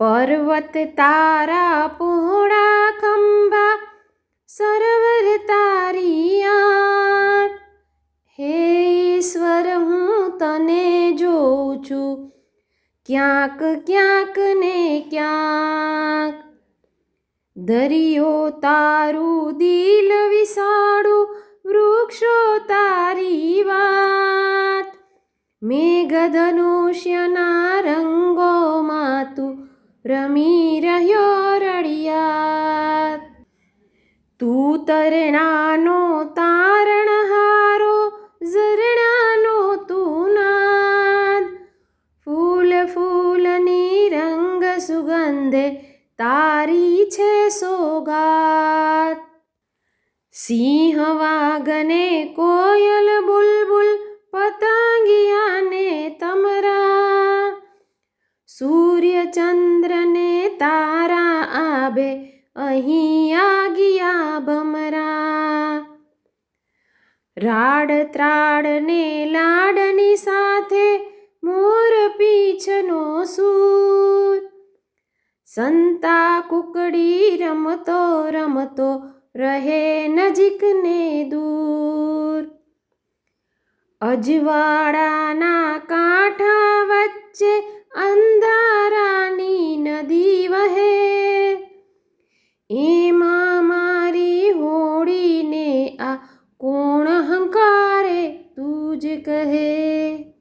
પર્વત તારા પહોળા ખંભા, સરવર તારી આંખ હે ઈશ્વર, હું તને જોઉં છું, ક્યાંક ક્યાંક ને ક્યાંક. દરિયો તારું દિલ વિસાડું વૃક્ષો તારી વાત. મેઘધનુષ્યના રમી રહ્યો રળિયાત તું તરણાનો તારણહારો ઝરણાનો તું નાદ. ફૂલ ફૂલની રંગ સુગંધે તારી છે સોગાત. સિંહ વાગને કોયલ બુલબુલ સૂર્ય ચંદ્રને તારા આબે અહીંયા ગયા ભમરા. રાડ ત્રાડને લાડની સાથે મોર પીછનો સૂર. સંતા કુકડી રમતો રમતો રહે નજીક ને દૂર. અજવાળાના કાંઠા વચ્ચે તુજે કહે